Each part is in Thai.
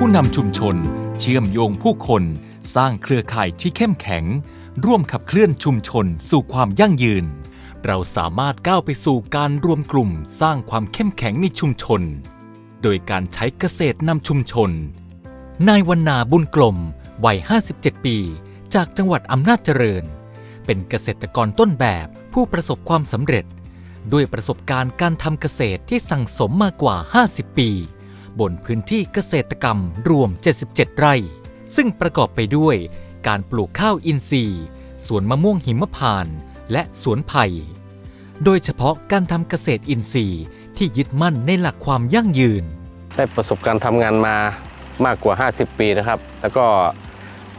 ผู้นำชุมชน เชื่อมโยงผู้คน สร้างเครือข่ายที่เข้มแข็ง ร่วมขับเคลื่อนชุมชนสู่ความยั่งยืน เราสามารถก้าวไปสู่การรวมกลุ่มสร้างความเข้มแข็งในชุมชน โดยการใช้เกษตรนำชุมชน นายวรรณาบุญกลม วัย 57 ปี จากจังหวัดอำนาจเจริญ เป็นเกษตรกรต้นแบบผู้ประสบความสำเร็จ ด้วยประสบการณ์การทำเกษตรที่สั่งสมมากกว่า 50 ปี บนพื้นที่เกษตรกรรมรวม 77 ไร่ ซึ่งประกอบไปด้วยการปลูกข้าวอินทรีย์ สวนมะม่วงหิมพานต์และสวนไผ่ โดยเฉพาะการทำเกษตรอินทรีย์ที่ยึดมั่นในหลักความยั่งยืน ได้ประสบการณ์ทำงานมามากกว่า 50 ปีนะครับ แล้วก็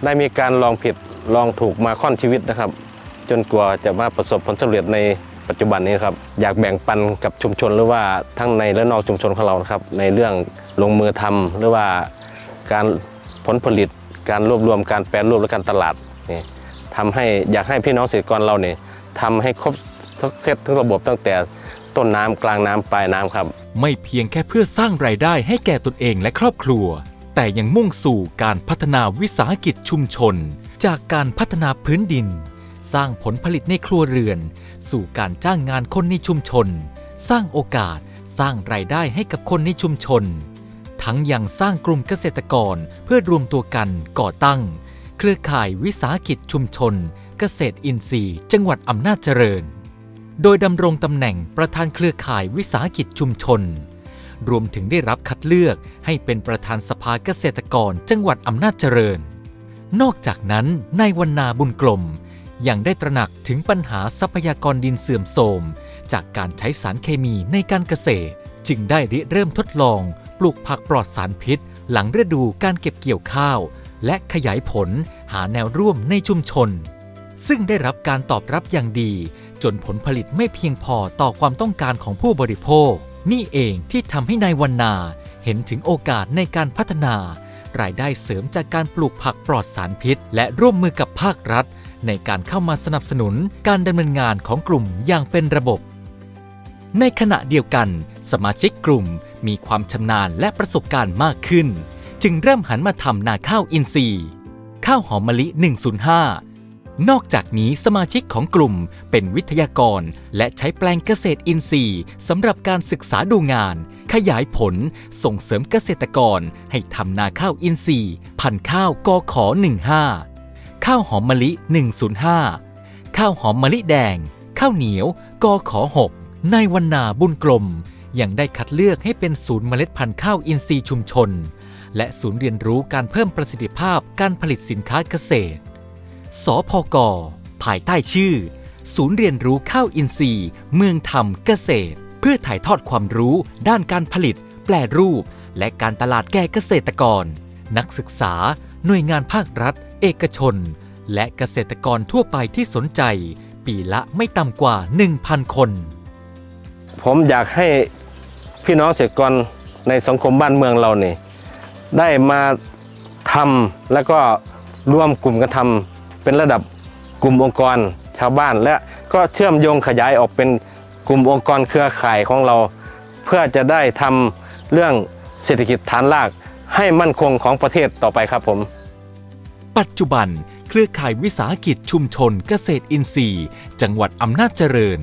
ได้มีการลองผิดลองถูกมาค่อนชีวิตนะครับ จนกว่าจะมาประสบผลสำเร็จใน ปัจจุบันนี้ครับอยากแบ่งปันกับชุมชนหรือว่าทั้งในและนอกชุมชนของเราครับในเรื่องลงมือทำหรือว่าการผลผลิต การรวบรวมการแปรรูปและการตลาดนี่ทำให้อยากให้พี่น้องเกษตรกรเราเนี่ยทำให้ครบทุกเซตทุกระบบตั้งแต่ต้นน้ำกลางน้ำปลายน้ำครับ ไม่เพียงแค่เพื่อสร้างรายได้ให้แก่ตนเองและครอบครัว แต่ยังมุ่งสู่การพัฒนาวิสาหกิจชุมชน จากการพัฒนาพื้นดิน สร้างผลผลิตในครัวเรือน สู่การจ้างงานคนในชุมชน สร้างโอกาสสร้างรายได้ให้กับคนในชุมชน ทั้งยังสร้างกลุ่มเกษตรกรเพื่อรวมตัวกันก่อตั้ง เครือข่ายวิสาหกิจชุมชน เกษตรอินทรีย์ จังหวัดอำนาจเจริญ โดยดำรงตำแหน่งประธานเครือข่ายวิสาหกิจชุมชน รวมถึงได้รับคัดเลือกให้เป็นประธานสภาเกษตรกรจังหวัดอำนาจเจริญนอกจากนั้นนายวันนาบุญกลม ยังได้ตระหนักถึงปัญหาทรัพยากรดินเสื่อมโทรม จากการใช้สารเคมีในการเกษตร จึงได้ริเริ่มทดลอง ปลูกผักปลอดสารพิษ หลังฤดูการเก็บเกี่ยวข้าว และขยายผลหาแนวร่วมในชุมชน ซึ่งได้รับการตอบรับอย่างดี จนผลผลิตไม่เพียงพอต่อความต้องการของผู้บริโภค นี่เองที่ทำให้นายวันนาเห็นถึงโอกาสในการพัฒนารายได้เสริมจากการปลูกผักปลอดสารพิษ และร่วมมือกับภาครัฐ ในการเข้ามาสนับสนุนการดำเนินงานของกลุ่มอย่างเป็นระบบ ในขณะเดียวกัน สมาชิกกลุ่มมีความชำนาญและประสบการณ์มากขึ้น จึงเริ่มหันมาทำนาข้าวอินทรีย์ข้าวหอมมะลิ 105 นอกจากนี้สมาชิกของกลุ่มเป็นวิทยากร และใช้แปลงเกษตรอินทรีย์สำหรับการศึกษาดูงาน ขยายผลส่งเสริมเกษตรกร ให้ทำนาข้าวอินทรีย์ พันข้าวกอขอ15 ข้าวหอมมะลิ 105 ข้าวหอมมะลิแดง ข้าวเหนียวกอขอ6ในวันนาบุญกลม ยังได้คัดเลือกให้เป็นศูนย์เมล็ดพันธุ์ข้าวอินทรีย์ชุมชน และศูนย์เรียนรู้การเพิ่มประสิทธิภาพการผลิตสินค้าเกษตร สพก ภายใต้ชื่อ ศูนย์เรียนรู้ข้าวอินทรีย์ เมืองธรรมเกษตร เพื่อถ่ายทอดความรู้ ด้านการผลิต แปลรูป และการตลาดแก่เกษตรกร นักศึกษา หน่วยงานภาครัฐ เอกชน และเกษตรกรทั่วไปที่สนใจ ปีละไม่ต่ำกว่า 1,000 คน ผมอยากให้พี่น้องเกษตรกรในสังคมบ้านเมืองเราเนี่ยได้มาทำแล้วก็ร่วมกลุ่มกันทำเป็นระดับกลุ่มองค์กรชาวบ้าน และก็เชื่อมโยงขยายออกเป็นกลุ่มองค์กรเครือข่ายของเรา เพื่อจะได้ทำเรื่องเศรษฐกิจฐานรากให้มั่นคงของประเทศต่อไปครับผม ปัจจุบัน เครือข่ายวิสาหกิจชุมชนเกษตรอินทรีย์ จังหวัดอำนาจเจริญ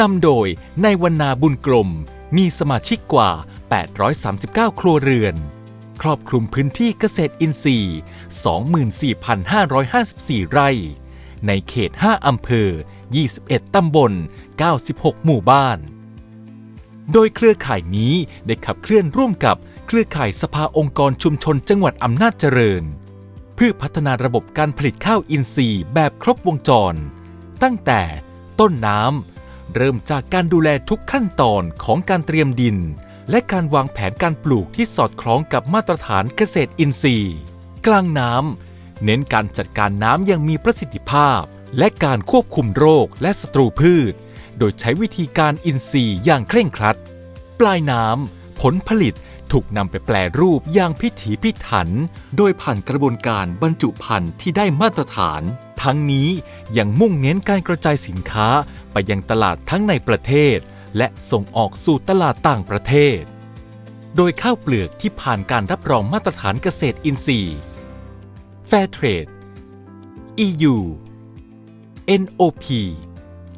นำโดยนายวันนาบุญกลม มีสมาชิกกว่า 839 ครัวเรือน ครอบคลุมพื้นที่เกษตรอินทรีย์ 24,554 ไร่ ในเขต 5 อำเภอ 21 ตำบล 96 หมู่บ้าน โดยเครือข่ายนี้ได้ขับเคลื่อนร่วมกับเครือข่ายสภาองค์กรชุมชนจังหวัดอำนาจเจริญ พื่อพัฒนาระบบการผลิตข้าวอินทรีย์แบบครบวงจร ตั้งแต่ต้นน้ำเริ่มจากการดูแลทุกขั้นตอนของการเตรียมดิน และการวางแผนการปลูกที่สอดคล้องกับมาตรฐานเกษตรอินทรีย์ กลางน้ำเน้นการจัดการน้ำอย่างมีประสิทธิภาพ และการควบคุมโรคและศัตรูพืช โดยใช้วิธีการอินทรีย์อย่างเคร่งครัด ปลายน้ำผลผลิต ถูกนำไปแปลรูปอย่างพิถีพิถัน โดยผ่านกระบวนการบรรจุภัณฑ์ที่ได้มาตรฐาน ทั้งนี้ยังมุ่งเน้นการกระจายสินค้าไปยังตลาดทั้งในประเทศ และส่งออกสู่ตลาดต่างประเทศ โดยข้าวเปลือกที่ผ่านการรับรองมาตรฐานเกษตรอินทรีย์ Fairtrade EU NOP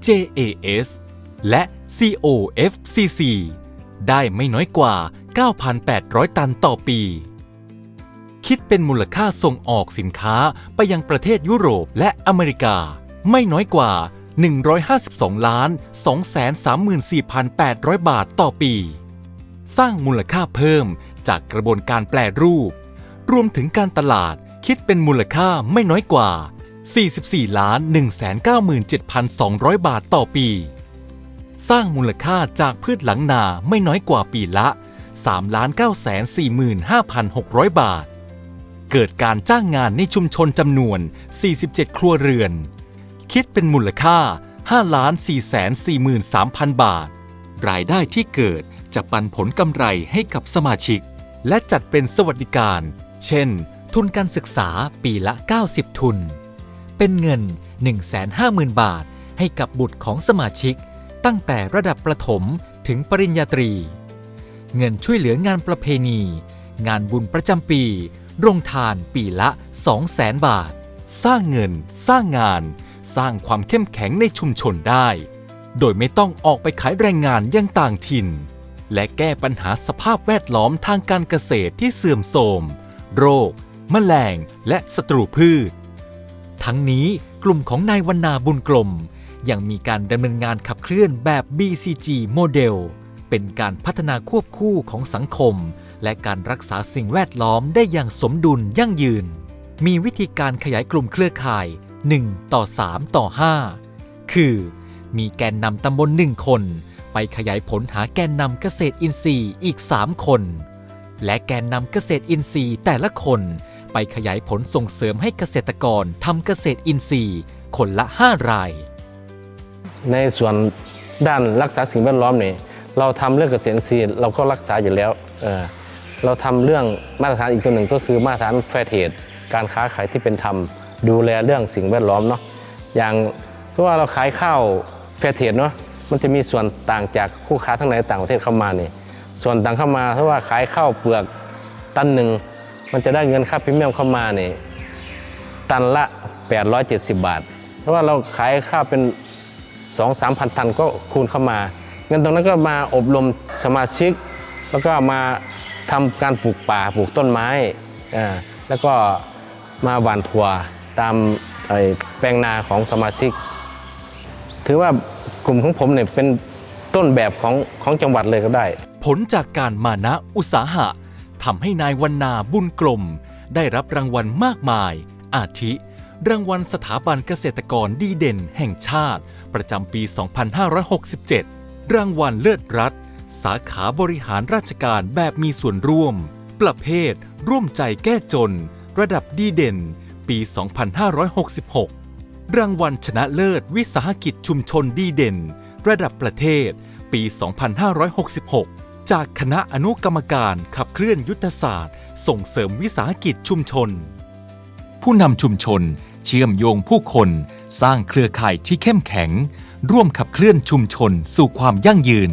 JAS และ COFCC ได้ไม่น้อยกว่า 9,800 ตันต่อปี คิดเป็นมูลค่าส่งออกสินค้าไปยังประเทศยุโรปและอเมริกา ไม่น้อยกว่า 152 ล้าน 234,800 บาทต่อปี สร้างมูลค่าเพิ่มจากกระบวนการแปลรูป รวมถึงการตลาดคิดเป็นมูลค่าไม่น้อยกว่า 44 ล้าน 197,200 บาทต่อปี สร้างมูลค่าจากพืชหลังนาไม่น้อยกว่าปีละ 3 9 45,600 บาท เกิดการจ้างงานในชุมชนจำนวน 47 ครัวเรือน คิดเป็นมูลค่า 5 4 4 3 0 0 0 บาท รายได้ที่เกิดจะปันผลกำไรให้กับสมาชิก และจัดเป็นสวัสดิการ เช่น ทุนการศึกษาปีละ 90 ทุน เป็นเงิน 150,000 บาทให้กับบุตรของสมาชิก ตั้งแต่ระดับประถมถึงปริญญาตรี เงินช่วยเหลืองานประเพณี งานบุญประจำปี โรงทานปีละ 200,000 บาท สร้างเงิน สร้างงาน สร้างความเข้มแข็งในชุมชนได้ โดยไม่ต้องออกไปขายแรงงานยังต่างถิ่น และแก้ปัญหาสภาพแวดล้อมทางการเกษตรที่เสื่อมโทรม โรค แมลง และศัตรูพืช ทั้งนี้กลุ่มของนายวรรณาบุญกลมยังมีการดำเนินงานขับเคลื่อนแบบ BCG โมเดล เป็นการพัฒนาควบคู่ของสังคม และการรักษาสิ่งแวดล้อมได้อย่างสมดุลยั่งยืน มีวิธีการขยายกลุ่มเครือข่าย 1 ต่อ 3 ต่อ 5 คือ มีแกนนำตำบลหนึ่งคน ไปขยายผลหาแกนนำเกษตรอินทรีย์อีก 3 คน และแกนนำเกษตรอินทรีย์แต่ละคนไปขยายผลส่งเสริมให้เกษตรกรทำเกษตรอินทรีย์ คนละ 5 ราย ในส่วนด้านรักษาสิ่งแวดล้อมเนี่ย เราทำเรื่องเกษตรอินทรีเราก็รักษาอยู่แล้วเเราทำเรื่องมาตรฐานอีกตัวหนึ่งก็คือมาตรฐานแฟร์เทรดการค้าขายที่เป็นธรรม ดูแลเรื่องสิ่งแวดล้อมเนาะอย่างเพราะว่าเราขายข้าวแฟร์เทรดเนาะมันจะมีส่วนต่างจากคู่ค้าทั้งในต่างประเทศเข้ามานี่ส่วนต่างเข้ามาเพราะว่าขายข้าวเปลือกตันหนึ่งมันจะได้เงินค่าพรีเมียมเข้ามานี่ตันละ 870 บาท เพราะว่าเราขายข้าวเป็น 2 3พันตันก็คูณเข้ามา เงินตรงนั้นก็มาอบรมสมาชิก แล้วก็มาทำการปลูกป่าปลูกต้นไม้แล้วก็มาหว่านถั่วตามไอ้แปลงนาของสมาชิก ถือว่ากลุ่มของผมเนี่ยเป็นต้นแบบของของจังหวัดเลยก็ได้ ผลจากการมานะอุตสาหะทำให้นายวรรณาบุญกลม ได้รับรางวัลมากมาย อาทิ รางวัลสถาบันเกษตรกรดีเด่นแห่งชาติ ประจำปี 2567 รางวัลเลิศรัฐ สาขาบริหารราชการแบบมีส่วนร่วม ประเภท ร่วมใจแก้จน ระดับดีเด่น ปี 2566 รางวัลชนะเลิศวิสาหกิจชุมชนดีเด่น ระดับประเทศ ปี 2566 จากคณะอนุกรรมการขับเคลื่อนยุทธศาสตร์ ส่งเสริมวิสาหกิจชุมชน ผู้นำชุมชน เชื่อมโยงผู้คน สร้างเครือข่ายที่เข้มแข็ง ร่วมขับเคลื่อนชุมชนสู่ความยั่งยืน